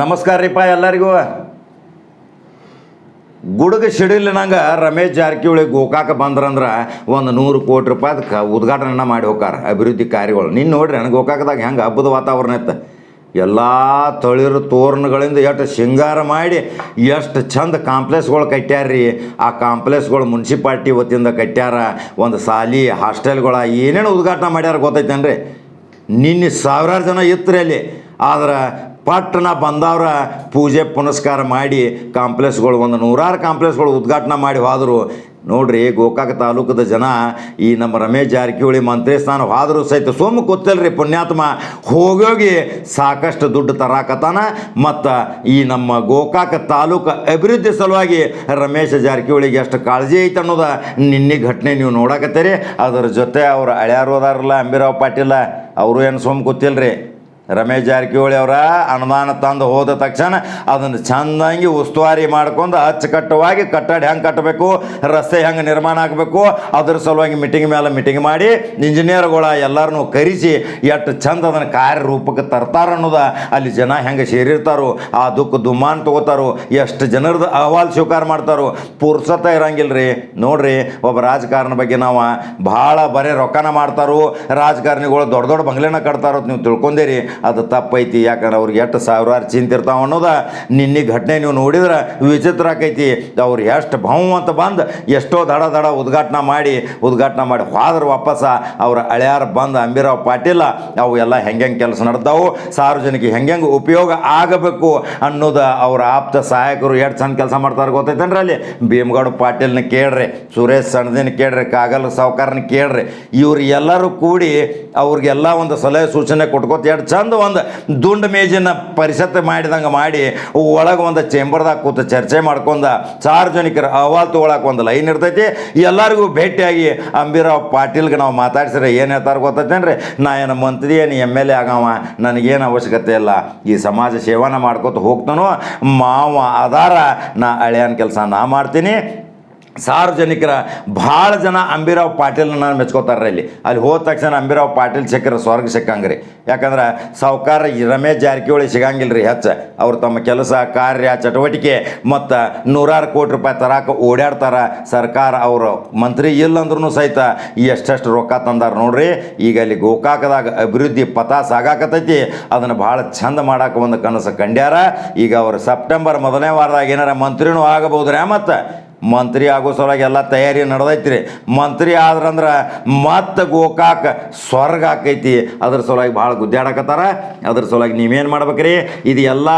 ನಮಸ್ಕಾರ ರೀಪ ಎಲ್ಲರಿಗೂ. ಗುಡುಗ ಸಿಡಿಲಿನಂಗೆ ರಮೇಶ್ ಜಾರಕಿಹೊಳಿ ಗೋಕಾಕ ಬಂದ್ರಂದ್ರೆ ಒಂದು ನೂರು ಕೋಟಿ ರೂಪಾಯಿ ಕ ಉದ್ಘಾಟನೆ ಮಾಡಿ ಹೋಗಾರ ಅಭಿವೃದ್ಧಿ ಕಾರ್ಯಗಳು. ನಿನ್ನ ನೋಡ್ರಿ ನನಗೆ ಗೋಕಾಕದಾಗ ಹೆಂಗೆ ಹಬ್ಬದ ವಾತಾವರಣ ಇತ್ತು. ಎಲ್ಲ ತೊಳಿರು ತೋರಣಗಳಿಂದ ಎಷ್ಟು ಶೃಂಗಾರ ಮಾಡಿ ಎಷ್ಟು ಚಂದ ಕಾಂಪ್ಲೆಕ್ಸ್ಗಳು ಕಟ್ಟ್ಯಾರ್ರಿ. ಆ ಕಾಂಪ್ಲೆಕ್ಸ್ಗಳು ಮುನ್ಸಿಪಾಲ್ಟಿ ವತಿಯಿಂದ ಕಟ್ಟ್ಯಾರ ಒಂದು ಸಾಲಿ ಹಾಸ್ಟೆಲ್ಗಳ ಏನೇನು ಉದ್ಘಾಟನೆ ಮಾಡ್ಯಾರ ಗೊತ್ತೈತೇನ್ರಿ. ನಿನ್ನೆ ಸಾವಿರಾರು ಜನ ಇತ್ತು ಅಲ್ಲಿ. ಆದ್ರೆ ಪಟ್ಟಣ ಬಂದವ್ರ ಪೂಜೆ ಪುನಸ್ಕಾರ ಮಾಡಿ ಕಾಂಪ್ಲೆಕ್ಸ್ಗಳು ಒಂದು ನೂರಾರು ಕಾಂಪ್ಲೆಕ್ಸ್ಗಳು ಉದ್ಘಾಟನೆ ಮಾಡಿ ಹೋದರು. ನೋಡ್ರಿ ಗೋಕಾಕ ತಾಲೂಕದ ಜನ ಈ ನಮ್ಮ ರಮೇಶ್ ಜಾರಕಿಹೊಳಿ ಮಂತ್ರಿ ಸ್ಥಾನ ಹೋದರೂ ಸಹಿತ ಸೋಮ ಗೊತ್ತಲ್ರಿ ಪುಣ್ಯಾತ್ಮ. ಹೋಗೋಗಿ ಸಾಕಷ್ಟು ದುಡ್ಡು ತರಾಕತಾನ ಮತ್ತು ಈ ನಮ್ಮ ಗೋಕಾಕ ತಾಲೂಕು ಅಭಿವೃದ್ಧಿ ಸಲುವಾಗಿ ರಮೇಶ್ ಜಾರಕಿಹೊಳಿಗೆ ಎಷ್ಟು ಕಾಳಜಿ ಐತೆ ಅನ್ನೋದು ನಿನ್ನೆ ಘಟನೆ ನೀವು ನೋಡಕತ್ತೀರಿ. ಅದರ ಜೊತೆ ಅವ್ರ ಅಳ್ಯಾರು ಅದಾರಲ್ಲ ಅಂಬಿರಾವ್ ಪಾಟೀಲ, ಅವರು ಏನು ಸೋಮ ಗೊತ್ತಿಲ್ರಿ ರಮೇಶ್ ಜಾರಕಿಹೊಳಿ ಅವರ ಅನುದಾನ ತಂದು ಹೋದ ತಕ್ಷಣ ಅದನ್ನು ಚಂದಂಗಿ ಉಸ್ತುವಾರಿ ಮಾಡ್ಕೊಂಡು ಅಚ್ಚುಕಟ್ಟವಾಗಿ ಕಟ್ಟಡ ಹೆಂಗೆ ಕಟ್ಟಬೇಕು, ರಸ್ತೆ ಹೆಂಗೆ ನಿರ್ಮಾಣ ಆಗಬೇಕು, ಅದ್ರ ಸಲುವಾಗಿ ಮೀಟಿಂಗ್ ಮೇಲೆ ಮೀಟಿಂಗ್ ಮಾಡಿ ಇಂಜಿನಿಯರ್ಗಳ ಎಲ್ಲರನ್ನೂ ಕರೆಸಿ ಎಷ್ಟು ಚಂದ ಅದನ್ನು ಕಾರ್ಯರೂಪಕ್ಕೆ ತರ್ತಾರ ಅನ್ನೋದ ಅಲ್ಲಿ ಜನ ಹೆಂಗೆ ಸೇರಿರ್ತಾರೋ, ಆ ದುಃಖ ದುಮ್ಮಾನ್ ತಗೋತಾರೋ, ಎಷ್ಟು ಜನರದ್ದು ಅಹವಾಲು ಸ್ವೀಕಾರ ಮಾಡ್ತಾರೋ ಪುರ್ಸತ ರೀ ನೋಡ್ರಿ, ಒಬ್ಬ ರಾಜಕಾರಣ ಬಗ್ಗೆ ನಾವು ಭಾಳ ಬರೀ ರೊಕ್ಕನ ಮಾಡ್ತಾರೋ, ರಾಜಕಾರಣಿಗಳು ದೊಡ್ಡ ದೊಡ್ಡ ಬಂಗ್ಲೆನ ಕಟ್ತಾರೋ ನೀವು ತಿಳ್ಕೊಂಡೀರಿ. ಅದು ತಪ್ಪೈತಿ, ಯಾಕಂದ್ರೆ ಅವ್ರಿಗೆ ಎಷ್ಟು ಸಾವಿರಾರು ಚಿಂತಿರ್ತಾವ ಅನ್ನೋದ ನಿನ್ನೆ ಘಟನೆ ನೀವು ನೋಡಿದ್ರೆ, ವಿಚಿತ್ರ ಆಕೈತಿ. ಅವ್ರು ಎಷ್ಟು ಭಾವ ಅಂತ ಬಂದು, ಎಷ್ಟೋ ದಡ ದಡ ಉದ್ಘಾಟನೆ ಮಾಡಿ ಉದ್ಘಾಟನೆ ಮಾಡಿ ಹೋದ್ರೆ ವಾಪಸ್ಸ ಅವ್ರ ಅಳ್ಯಾರು ಬಂದು ಅಂಬಿರಾವ್ ಪಾಟೀಲ, ಅವು ಎಲ್ಲ ಹೆಂಗೆ ಕೆಲಸ ನಡೆದಾವು, ಸಾರ್ವಜನಿಕ ಹೆಂಗೆ ಉಪಯೋಗ ಆಗಬೇಕು ಅನ್ನೋದು ಅವ್ರ ಆಪ್ತ ಸಹಾಯಕರು ಎಷ್ಟು ಚಂದ ಕೆಲಸ ಮಾಡ್ತಾರೆ ಗೊತ್ತೈತೇನ್ರಿ ಅಲ್ಲಿ? ಭೀಮಗೌಡ ಪಾಟೀಲ್ನ ಕೇಳ್ರಿ, ಸುರೇಶ್ ಸಣ್ಣದಿನ ಕೇಳ್ರಿ, ಕಾಗಲ್ ಸಾವುಕಾರನ ಕೇಳ್ರಿ, ಇವ್ರು ಎಲ್ಲರೂ ಕೂಡಿ ಅವ್ರಿಗೆಲ್ಲ ಒಂದು ಸಲಹೆ ಸೂಚನೆ ಕೊಟ್ಕೋತ ಎರಡು ಒಂದು ದುಂಡು ಮೇಜಿನ ಪರಿಷತ್ ಮಾಡಿದಂಗೆ ಮಾಡಿ ಒಳಗೆ ಒಂದು ಚೇಂಬರ್ದಾಗ ಕೂತು ಚರ್ಚೆ ಮಾಡ್ಕೊಂಡ ಸಾರ್ವಜನಿಕರ ಅಹವಾಲು ತೊಗೊಳಕ್ಕೆ ಒಂದು ಲೈನ್ ಇರ್ತೈತಿ. ಎಲ್ಲರಿಗೂ ಭೇಟಿಯಾಗಿ ಅಂಬಿರಾವ್ ಪಾಟೀಲ್ಗೆ ನಾವು ಮಾತಾಡ್ಸಿದ್ರೆ ಏನು ಹೇಳ್ತಾರೆ ಗೊತ್ತೇನ್ರಿ ನಾ ಏನು ಮಂತ್ರಿ, ಏನು ಎಂ ಎಲ್ ಎ ಆಗವ, ನನಗೇನು ಅವಶ್ಯಕತೆ ಇಲ್ಲ. ಈ ಸಮಾಜ ಸೇವನ ಮಾಡ್ಕೊತ ಹೋಗ್ತಾನೋ. ಮಾವ ಆಧಾರ ನಾ ಅಳಿಯನ್ ಕೆಲಸ ನಾ ಮಾಡ್ತೀನಿ. ಸಾರ್ವಜನಿಕರ ಭಾಳ ಜನ ಅಂಬಿರಾವ್ ಪಾಟೀಲ್ನ ಮೆಚ್ಕೋತಾರೆ ಇಲ್ಲಿ ಅಲ್ಲಿ. ಹೋದ ತಕ್ಷಣ ಅಂಬಿರಾವ್ ಪಾಟೀಲ್ ಸಿಕ್ಕರೆ ಸ್ವರ್ಗ ಸಿಕ್ಕಂಗ್ರಿ. ಯಾಕಂದ್ರೆ ಸಾವುಕಾರ ರಮೇಶ್ ಜಾರಕಿಹೊಳಿ ಸಿಗಂಗಿಲ್ಲ ರೀ ಹೆಚ್ಚ. ಅವ್ರು ತಮ್ಮ ಕೆಲಸ, ಕಾರ್ಯ, ಚಟುವಟಿಕೆ ಮತ್ತು ನೂರಾರು ಕೋಟಿ ರೂಪಾಯಿ ತರಾಕ ಓಡಾಡ್ತಾರ ಸರ್ಕಾರ ಅವರು. ಮಂತ್ರಿ ಇಲ್ಲಂದ್ರೂ ಸಹಿತ ಎಷ್ಟೆಷ್ಟು ರೊಕ್ಕ ತಂದಾರ ನೋಡ್ರಿ. ಈಗ ಅಲ್ಲಿ ಗೋಕಾಕದಾಗ ಅಭಿವೃದ್ಧಿ ಪಥ ಸಾಗಾಕತೈತಿ ಅದನ್ನು ಭಾಳ ಚಂದ ಮಾಡಕ್ಕೆ ಒಂದು ಕನಸು ಕಂಡ್ಯಾರ. ಈಗ ಅವರು ಸೆಪ್ಟೆಂಬರ್ ಮೊದಲನೇ ವಾರದಾಗ ಏನಾರ ಮಂತ್ರಿನೂ ಆಗಬಹುದ್ರಿ ಮತ್ತು? ಮಂತ್ರಿ ಆಗೋ ಸಲುವಾಗಿ ಎಲ್ಲ ತಯಾರಿ ನಡೆದೈತ್ರಿ. ಮಂತ್ರಿ ಆದ್ರಂದ್ರೆ ಮತ್ತೆ ಗೋಕಾಕ ಸ್ವರ್ಗ ಆಕೈತಿ. ಅದ್ರ ಸಲುವಾಗಿ ಭಾಳ ಗುದ್ದಾಡಕತ್ತಾರ. ಅದ್ರ ಸಲುವಾಗಿ ನೀವೇನು ಮಾಡ್ಬೇಕ್ರಿ? ಇದು ಎಲ್ಲ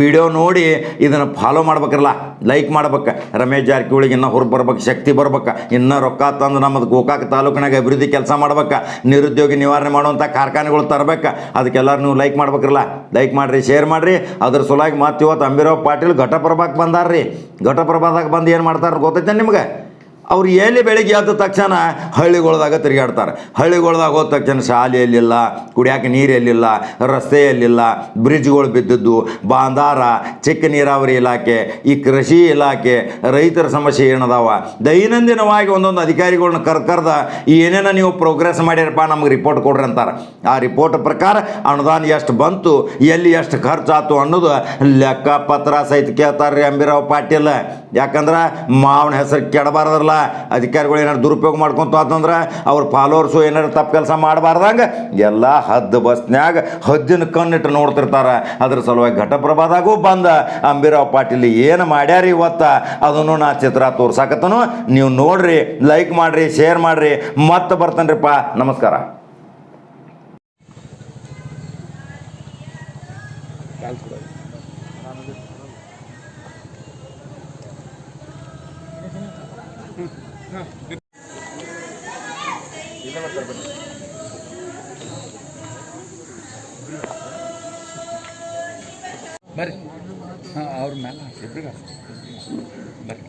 ವಿಡಿಯೋ ನೋಡಿ ಇದನ್ನು ಫಾಲೋ ಮಾಡ್ಬೇಕ್ರಲ್ಲ. ಲೈಕ್ ಮಾಡ್ಬೇಕು. ರಮೇಶ್ ಜಾರಕಿಹೊಳಿಗೆ ಇನ್ನೂ ಹೊರ ಬರ್ಬೇಕು, ಶಕ್ತಿ ಬರ್ಬೇಕು. ಇನ್ನೂ ರೊಕ್ಕ ತಂದು ನಮ್ಮದು ಗೋಕಾಕ ತಾಲೂಕಿನಾಗ ಅಭಿವೃದ್ಧಿ ಕೆಲಸ ಮಾಡ್ಬೇಕು. ನಿರುದ್ಯೋಗಿ ನಿವಾರಣೆ ಮಾಡುವಂಥ ಕಾರ್ಖಾನೆಗಳು ತರಬೇಕು. ಅದಕ್ಕೆಲ್ಲರೂ ನೀವು ಲೈಕ್ ಮಾಡ್ಬೇಕ್ರಲ್ಲ. ಲೈಕ್ ಮಾಡಿರಿ ಶೇರ್ ಮಾಡಿರಿ. ಅದ್ರ ಸಲುವಾಗಿ ಮತ್ತೆ ಇವತ್ತು ಅಂಬಿರಾವ್ ಪಾಟೀಲ್ ಘಟಪ್ರಭಾಕ್ಕೆ ಬಂದಾರ್ರಿ. ಘಟಪ್ರಭಾದಾಗ ಬಂದು ಏನು ಮಾಡ್ತಾರೆ? ಗೊತ್ತೈತೆ ನಿಮ್ಗೆ? ಅವ್ರು ಎಲ್ಲಿ ಬೆಳಿಗ್ಗೆ ಎದ್ದ ತಕ್ಷಣ ಹಳ್ಳಿಗಳ್ದಾಗ ತಿರುಗಾಡ್ತಾರೆ. ಹಳ್ಳಿಗಳ್ದಾಗ ಹೋದ ತಕ್ಷಣ ಶಾಲೆ ಎಲ್ಲಿಲ್ಲ, ಕುಡಿಯೋಕೆ ನೀರು ಎಲ್ಲಿಲ್ಲ, ರಸ್ತೆ ಎಲ್ಲಿಲ್ಲ ಬ್ರಿಡ್ಜ್ಗಳು ಬಿದ್ದದ್ದು ಬಾಂಧಾರ ಚಿಕ್ಕ ನೀರಾವರಿ ಇಲಾಖೆ, ಈ ಕೃಷಿ ಇಲಾಖೆ, ರೈತರ ಸಮಸ್ಯೆ ಏನದಾವ? ದೈನಂದಿನವಾಗಿ ಒಂದೊಂದು ಅಧಿಕಾರಿಗಳನ್ನ ಕರ್ಕರ್ದ ಏನೇನೋ ನೀವು ಪ್ರೋಗ್ರೆಸ್ ಮಾಡ್ಯಾರಪ್ಪ ನಮ್ಗೆ ರಿಪೋರ್ಟ್ ಕೊಡ್ರಿ ಅಂತಾರೆ. ಆ ರಿಪೋರ್ಟ್ ಪ್ರಕಾರ ಅನುದಾನ ಎಷ್ಟು ಬಂತು, ಎಲ್ಲಿ ಎಷ್ಟು ಖರ್ಚಾಯ್ತು ಅನ್ನೋದು ಲೆಕ್ಕ ಪತ್ರ ಸಹಿತ ಕೇಳ್ತಾರೆ ಅಂಬಿರಾವ್ ಪಾಟೀಲ್. ಯಾಕಂದ್ರೆ ಮಾವನ ಹೆಸರು ಕೆಡಬಾರ್ದಲ್ಲ ಅಧಿಕಾರಿಗಳು ಏನಾರು ದುರುಪಯೋಗ ಮಾಡ್ಕೊಂತ ಅಂತಂದ್ರೆ ಅವ್ರ ಫಾಲೋವರ್ಸು ಏನಾರು ತಪ್ಪು ಕೆಲಸ ಮಾಡಬಾರ್ದಂಗೆ ಎಲ್ಲ ಹದ್ದು ಬಸ್ನ್ಯಾಗ ಹದ್ದಿನ ಕಣ್ಣಿಟ್ಟು ನೋಡ್ತಿರ್ತಾರೆ. ಅದ್ರ ಸಲುವಾಗಿ ಘಟಪ್ರಭಾದಾಗೂ ಬಂದ. ಅಂಬಿರಾವ್ ಪಾಟೀಲ್ ಏನು ಮಾಡ್ಯಾರಿ ಇವತ್ತ? ಅದನ್ನು ನಾ ಚಿತ್ರ ತೋರ್ಸಾಕತ್ತನು. ನೀವು ನೋಡ್ರಿ, ಲೈಕ್ ಮಾಡ್ರಿ, ಶೇರ್ ಮಾಡ್ರಿ. ಮತ್ತೆ ಬರ್ತಾನ್ರಿಪ್ಪ. ನಮಸ್ಕಾರ. ಬರ್ರಿ ಹಾಂ ಅವ್ರ ಮೇಲೆ ಇಬ್ರಿಗೆ ಬರ್ರಿ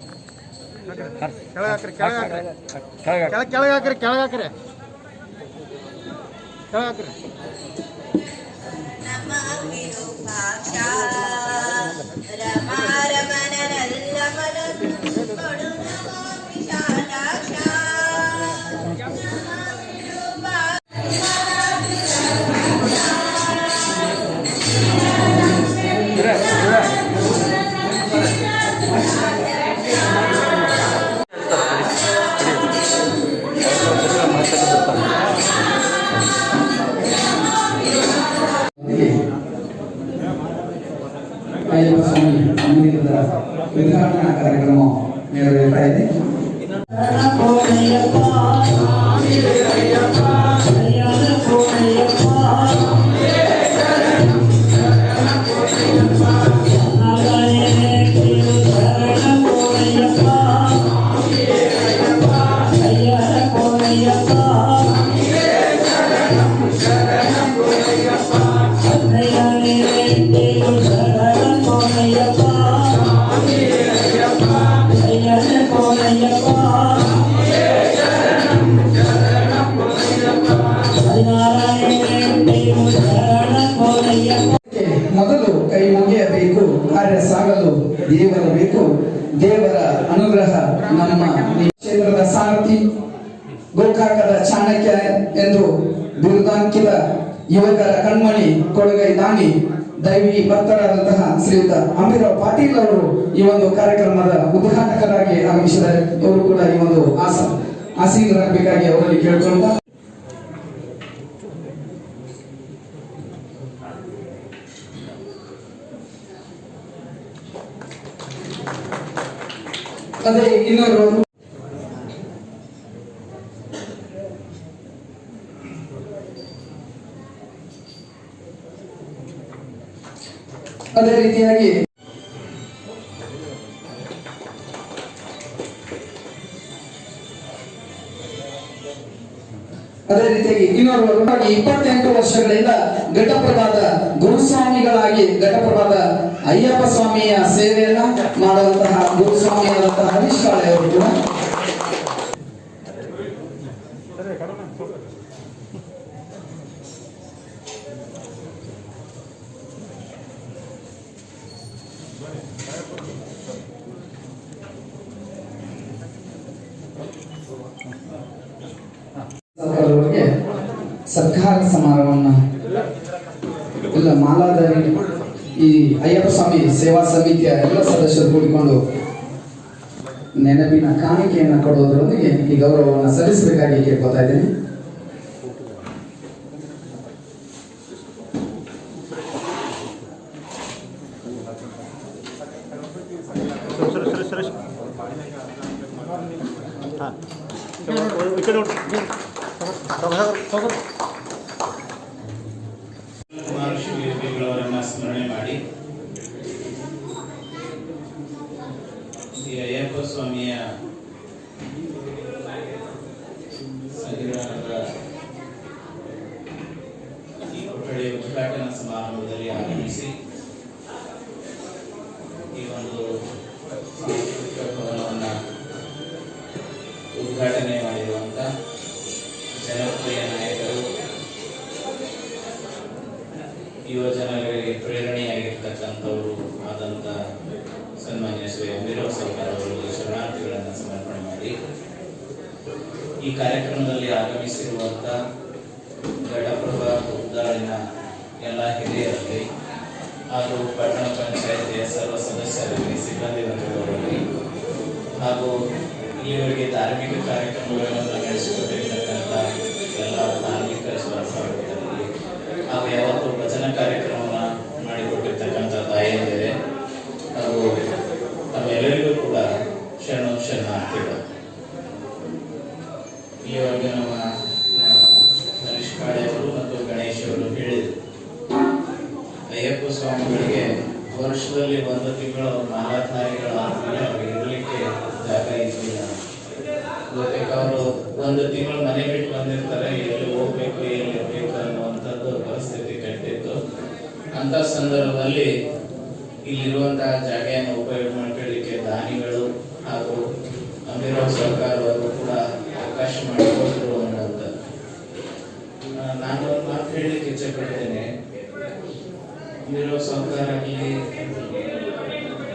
ಕೆಳಗಾಕ್ರಿ ಕೆಳಗಾಕ್ರಿ ಕೆಳಗೆ ಕೆಳಗ್ ಕೆಳಗಾಕ್ರಿ ಕೆಳಗಾಕ್ರಿ ಕೆಳಗಾಕ್ರಿ ನಮ್ಮ ವಿರೂಪಾಕ್ಷ ರಮಾರಮಣನಲ್ಲ ಮನದು ప్రతిష్టాపన కార్యక్రమం నిర్వహించైంది ಮೊದಲು ಕೈ ಮುಗಿಯಬೇಕು ಕಾರ್ಯ ಸಾಗಲು ದೇವರ ಬೇಕು ದೇವರ ಅನುಗ್ರಹ ನಮ್ಮ ಕ್ಷೇತ್ರದ ಸಾರಥಿ, ಗೋಕಾಕದ ಚಾಣಕ್ಯ ಎಂದು ಬಿರುದಾಂಕಿತ ಯುವಕರ ಕಣ್ಮಣಿ ಕೊಳಗೈ ದಾನಿ, ದೈವಿ ಭಕ್ತರಾದಂತಹ ಶ್ರೀಯುತ ಅಂಬಿರಾವ್ ಪಾಟೀಲ್ ಅವರು ಈ ಒಂದು ಕಾರ್ಯಕ್ರಮದ ಉದ್ಘಾಟಕರಾಗಿ ಆಗಮಿಸಿದ್ದಾರೆ. ಅವರು ಕೂಡ ಈ ಒಂದು ಆಸ, ಆಸೀನರಾಗಬೇಕಾಗಿ ಅವರಲ್ಲಿ ಕೇಳ್ಕೊಳ್ತಾ ಅದೇ ಇನ್ನೊರು ಅದೇ ರೀತಿಯಾಗಿ ಅದೇ ರೀತಿಯಾಗಿ ಇನ್ನೋರ್ವರು ಇಪ್ಪತ್ತೆಂಟು ವರ್ಷಗಳಿಂದ ಘಟಪ್ರಭಾದ ಗುರುಸ್ವಾಮಿಗಳಾಗಿ ಘಟಪ್ರಭಾದ ಅಯ್ಯಪ್ಪ ಸ್ವಾಮಿಯ ಸೇವೆಯನ್ನ ಮಾಡುವಂತಹ ಗುರುಸ್ವಾಮಿಯಾದಂತಹ ಹರೀಶ್ ಕಾಳೆ ಅವರು ಕೂಡ ಸರ್ಕಾರ ಸಮಾರಂಭವನ್ನ ಎಲ್ಲ ಮಾಲಾಧಾರಿ ಈ ಅಯ್ಯಪ್ಪ ಸ್ವಾಮಿ ಸೇವಾ ಸಮಿತಿಯ ಎಲ್ಲ ಸದಸ್ಯರು ಕೂಡಿಕೊಂಡು ನೆನಪಿನ ಕಾಣಿಕೆಯನ್ನು ಕೊಡುವುದರೊಂದಿಗೆ ಈ ಗೌರವವನ್ನು ಸಲ್ಲಿಸಬೇಕಾಗಿ ಕೇಳ್ಕೊತಾ ಇದ್ದೇನೆ. ಮಹರ್ಷಿ ಜನರಿಗೆ ಪ್ರೇರಣೆಯಾಗಿರ್ತಕ್ಕಂಥವರು ಆದಂಥ ಸನ್ಮಾನ್ಯ ಶ್ರೀ ಅಮೀರಾವ್ ಸರ್ಕಾರ ಅವರಿಗೆ ಶರಣಾರ್ಥಿಗಳನ್ನು ಸಮರ್ಪಣೆ ಮಾಡಿ. ಈ ಕಾರ್ಯಕ್ರಮದಲ್ಲಿ ಆಗಮಿಸಿರುವಂಥ ಘಟಪ್ರಭಾ ಉದ್ದಾಳಿನ ಎಲ್ಲ ಹಿರಿಯರಲ್ಲಿ ಹಾಗೂ ಪಟ್ಟಣ ಪಂಚಾಯತಿಯ ಸರ್ವ ಸದಸ್ಯರಲ್ಲಿ ಸಿಬ್ಬಂದಿ ಹಾಗೂ ಇಲ್ಲಿವರೆಗೆ ಧಾರ್ಮಿಕ ಕಾರ್ಯಕ್ರಮಗಳನ್ನು ವರ್ಷದಲ್ಲಿ ಒಂದು ತಿಂಗಳು ಮಾಲಾಧಾರಿಗಳು ಆದ್ಮೇಲೆ ಅವ್ರಿಗೆ ಇರಲಿಕ್ಕೆ ಜಾಗ ಇರಲಿಲ್ಲ. ಬಹುತೇಕ ಅವರು ಒಂದು ತಿಂಗಳು ಮನೆ ಬಿಟ್ಟು ಬಂದಿರ್ತಾರೆ, ಎಲ್ಲಿ ಹೋಗ್ಬೇಕು, ಎಲ್ಲಿ ಇರ್ಬೇಕು ಅನ್ನುವಂಥದ್ದು ಪರಿಸ್ಥಿತಿ ಕೆಟ್ಟಿತ್ತು. ಅಂತ ಸಂದರ್ಭದಲ್ಲಿ ಇಲ್ಲಿರುವಂತಹ ಜಾಗೆಯನ್ನು ಉಪಯೋಗ ಮಾಡ್ಕೊಳ್ಳಿಕ್ಕೆ ದಾನಿಗಳು ಹಾಗೂ ಅಮೀರಾವ್ ಸರ್ಕಾರ ಸರ್ಕಾರ ಆಗಲಿ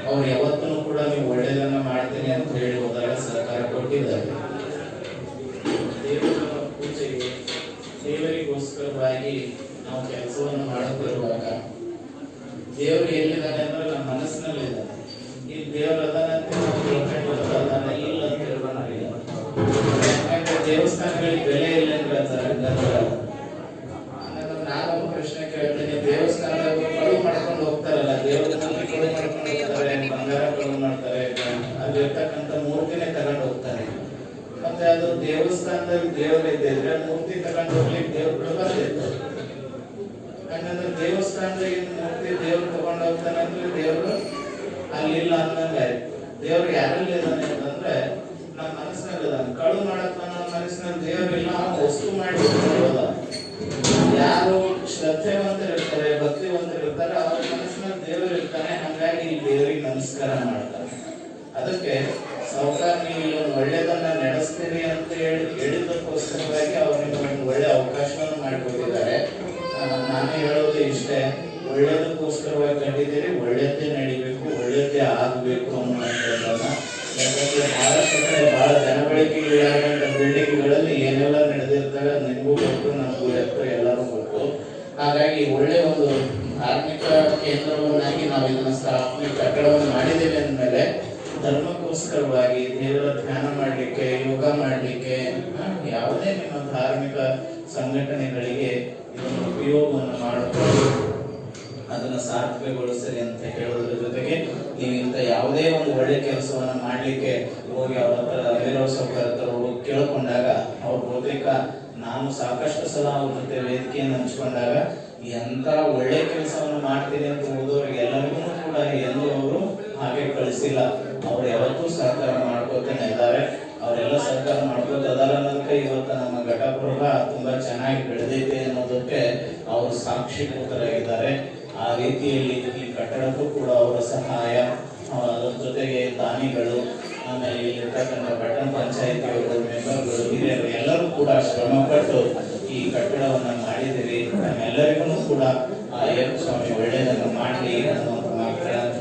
ಅವ್ರು ಯಾವತ್ತೂ ಕೂಡ ನೀವು ಒಳ್ಳೆಯದನ್ನ ಮಾಡ್ತೇನೆ ಅಂತ ಹೇಳಿ ಹೋದಾಗ ಸರ್ಕಾರ ಕೊಟ್ಟಿದ್ದಾರೆ ದೇವರ ಪೂಜೆಗೆ ದೇವರಿಗೋಸ್ಕರವಾಗಿ ನಾವು ಕೆಲಸವನ್ನು ಮಾಡುತ್ತಿರುವಾಗ ದೇವರು ಎಲ್ಲಿದ್ದಾನೆ ಅಂದ್ರೆ ನಮ್ಮ ಮನಸ್ಸಿನಲ್ಲಿ ಇದ್ದಾನೆ ಈ ದೇವರು ಅದಾನಂತ ನಾವು ತಿಳ್ಕೊಂಡು ಅದಾನ ಇಲ್ಲ ಅಂತ ತಿಳ್ಕೊಂಡಿಲ್ಲ ಯಾಕಂದ್ರೆ ದೇವಸ್ಥಾನಗಳಿಗೆ ಬೆಲೆ ಇಲ್ಲ ಅಂದ್ರೆ ಗದ್ದಲ ಹಂಗಂದ್ರೆ ನಾನೊಂದು ಪ್ರಶ್ನೆ ಕೇಳ್ತೇನೆ ದೇವಸ್ಥಾನದಾಗ ಕಳು ಮಾಡ್ಕೊಂಡು ಹೋಗ್ತಾರಲ್ಲ ದೇವರ ನಂಬಿಕೆ ದೇವಸ್ಥಾನದಲ್ಲಿ ದೇವರು ಇದ್ದಿದ್ರೆ ಮೂರ್ತಿ ತಗೊಂಡು ಹೋಗ್ಲಿಕ್ಕೆ ದೇವ್ರುಗಳು ಬರ್ತಿತ್ತು ಹಂಗಂದ್ರೆ ದೇವಸ್ಥಾನದಾಗ ಮೂರ್ತಿ ದೇವ್ರು ತಗೊಂಡು ಹೋಗ್ತಾನೆ ಅಂದ್ರೆ ದೇವ್ರು ಅಲ್ಲಿಲ್ಲ ಅನ್ನಂಗೆ ದೇವ್ರು ಯಾರಲ್ಲಿ ಇದ್ದಾನೆ ಅಂತಂದ್ರೆ ನಮ್ಮ ಮನಸ್ಸಿನಲ್ಲಿ ಇದ್ದಾನೆ ಕಳು ಮಾಡಕ್ ನಮ್ಮ ಮನಸ್ಸಿನಲ್ಲಿ ದೇವರಿಲ್ಲ ಅವ್ನು ವಸ್ತು ಮಾಡಿ ಇಟ್ಕೊಂಡಿರೋದ. ಯಾರು ಶ್ರದ್ಧೆವಂತರಿರ್ತಾರೆ ಭಕ್ತಿವಂತರಿರ್ತಾರೆ ಅವ್ರ ಮನಸ್ಸಿನಲ್ಲಿ ದೇವರು ಇರ್ತಾನೆ ಹಂಗಾಗಿ ಈ ದೇವರಿಗೆ ನಮಸ್ಕಾರ ಮಾಡ್ತಾರೆ ಅದಕ್ಕೆ ಸಾವುಕಾರ ನೀವು ಒಳ್ಳೆಯದನ್ನ ನಡೆಸ್ತೀರಿ ಅಂತ ಹೇಳಿ ಹೇಳಿದ್ದಕ್ಕೋಸ್ಕರವಾಗಿ ಅವ್ರಿಗೆ ಒಂದು ಒಳ್ಳೆ ಅವಕಾಶವನ್ನು ಮಾಡಿಕೊಟ್ಟಿದ್ದಾರೆ. ನಾನು ಹೇಳೋದು ಇಷ್ಟೇ ಒಳ್ಳೆಯದಕ್ಕೋಸ್ಕರವಾಗಿ ಕಂಡಿದ್ದೀರಿ ಒಳ್ಳೆಯದೇ ನಡಿಬೇಕು ಒಳ್ಳೆಯದೇ ಆಗಬೇಕು ಅನ್ನುವಂಥದ್ದನ್ನು ಯಾಕಂದ್ರೆ ಭಾರತ ಕಡೆ ಬಹಳ ಜನಬಳಕೆಗಳಾದಂಥ ಬಿಲ್ಡಿಂಗ್ಗಳಲ್ಲಿ ಏನೆಲ್ಲ ನಡೆದಿರ್ತವೆ ನಿಮಗೂ ಗೊತ್ತು, ನಮಗೂ ಗೊತ್ತು ಎಲ್ಲರೂ ಗೊತ್ತು. ಹಾಗಾಗಿ ಒಳ್ಳೆಯ ಒಂದು ಧಾರ್ಮಿಕ ಕೇಂದ್ರವನ್ನಾಗಿ ನಾವು ಇದನ್ನು ಸ್ಥಾಪನೆ, ಕಟ್ಟಡವನ್ನು ಮಾಡಿದ್ದೇವೆ ಅಂದಮೇಲೆ ಧರ್ಮಕ್ಕೋಸ್ಕರವಾಗಿ ದೇವರ ಧ್ಯಾನ ಮಾಡಲಿಕ್ಕೆ, ಯೋಗ ಮಾಡಲಿಕ್ಕೆ ಯಾವುದೇ ನಿಮ್ಮ ಧಾರ್ಮಿಕ ಸಂಘಟನೆಗಳಿಗೆ ಇದನ್ನು ಉಪಯೋಗವನ್ನು ಮಾಡಿಕೊಂಡು ಅದನ್ನು ಸಾರ್ಥಕಗೊಳಿಸಲಿ ಅಂತ ಹೇಳೋದ್ರ ಜೊತೆಗೆ ನೀವು ಇಂಥ ಯಾವುದೇ ಒಂದು ಒಳ್ಳೆ ಕೆಲಸವನ್ನು ಮಾಡಲಿಕ್ಕೆ ಹೋಗಿ ಅವ್ರ ಹತ್ರ ಅಲ್ಲಿರೋ ಹತ್ರ ಹೋಗಿ ಕೇಳಿಕೊಂಡಾಗ ಅವ್ರ ಬಹುತೇಕ ನಾನು ಸಾಕಷ್ಟು ಸಲ ಅವ್ರ ಜೊತೆ ವೇದಿಕೆಯನ್ನು ಹಂಚ್ಕೊಂಡಾಗ ಎಂಥ ಒಳ್ಳೆ ಕೆಲಸವನ್ನು ಮಾಡ್ತೀನಿ ಅಂತ ಹೋದವ್ರಿಗೆ ಎಲ್ಲರಿಗೂ ಕೂಡ ಎಂದು ಅವರು ಹಾಗೆ ಕಳಿಸಿಲ್ಲ. ಅವ್ರು ಯಾವತ್ತೂ ಸಹಕಾರ ಮಾಡ್ಕೋತಾನೆ ಇದ್ದಾರೆ. ಅವರೆಲ್ಲ ಸಹಕಾರ ಮಾಡ್ಕೋತ ಅದಾರ ಅನ್ನೋದಕ್ಕೆ ಇವತ್ತು ನಮ್ಮ ಘಟಪುರ ತುಂಬಾ ಚೆನ್ನಾಗಿ ಬೆಳೆದೈತೆ ಅನ್ನೋದಕ್ಕೆ ಅವರು ಸಾಕ್ಷೀಭೂತರಾಗಿದ್ದಾರೆ ಆ ರೀತಿಯಲ್ಲಿ ಈ ಕಟ್ಟಡಕ್ಕೂ ಕೂಡ ಅವರ ಸಹಾಯ ಅದರ ಜೊತೆಗೆ ದಾನಿಗಳು, ಆಮೇಲೆ ಇಲ್ಲಿರ್ತಕ್ಕಂಥ ಪಟ್ಟಣ ಪಂಚಾಯತಿಗಳು ಮೆಂಬರ್ಗಳು, ಹಿರಿಯರು ಎಲ್ಲರೂ ಕೂಡ ಶ್ರಮ ಪಟ್ಟು ಈ ಕಟ್ಟಡವನ್ನು ಮಾಡಿದಿರಿ ನಮ್ಮೆಲ್ಲರಿಗೂ ಕೂಡ ಆ ಸ್ವಾಮಿ ಒಳ್ಳೆಯದನ್ನು ಮಾಡಲಿ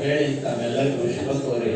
ಹೇಳಿ ತಾವೆಲ್ಲರಿಗೂ ಶುಭ ಕೋರಿ.